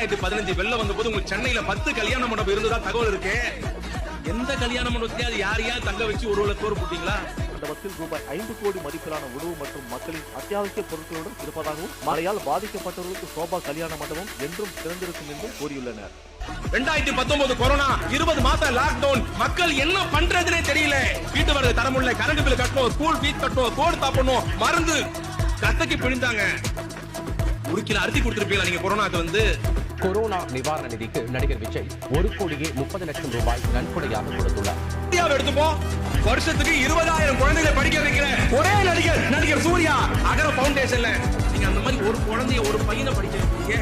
ரெண்டாயிரத்தி பதினஞ்சு வெள்ளம் வந்த போது உங்களுக்கு சென்னையில பத்து கல்யாண மண்டபம் இருந்ததா தகவல் இருக்கு? எந்த கல்யாண மண்டபத்தையாவது யார் யார் தங்க வச்சு ஒரு வேளை சோறு போட்டீங்களா மண்டபத்தில் ரூபாய் ஐந்து கோடி மதிப்பிலான உணவு மற்றும் மக்களின் அத்தியாவசிய பொருட்களுடன் இருப்பதாகவும் மழையால் பாதிக்கப்பட்டவர்களுக்கு சோபா கல்யாண மண்டபம் என்றும் திறந்திருக்கும் என்றும் கூறியுள்ளனர். ரெண்டாயிரத்தி பத்தொன்பது கொரோனா இருபது மாசம் லாக்டவுன் மக்கள் என்ன பண்றதுனே தெரியல. வீட்டு வரது தரமுள்ள கரண்ட் பில் கட்டணும் ஸ்கூல் ஃபீஸ் கட்டணும் சோறு சாப்பிடணும் மருந்து. கத்தைக்கு பிழிந்தாங்க ஒரு கிலோ அரிசி கொடுத்துருப்பீங்களா நீங்க கொரோனாக்கு வந்து? கொரோனா நிவாரண நிதிக்கு நடிகர் விஜய் ஒரு கோடியே முப்பது லட்சம் ரூபாய் நன்கொடையாக கொடுத்துள்ளார். எடுத்துப்போம் வருஷத்துக்கு இருபதாயிரம் குழந்தைகளை படிக்க வைக்கிற ஒரே நடிகர் நடிகர் சூர்யா. அகர பவுண்டேஷன்ல நீங்க அந்த மாதிரி ஒரு குழந்தைய ஒரு பையனை படிக்க வைக்கிறீங்க.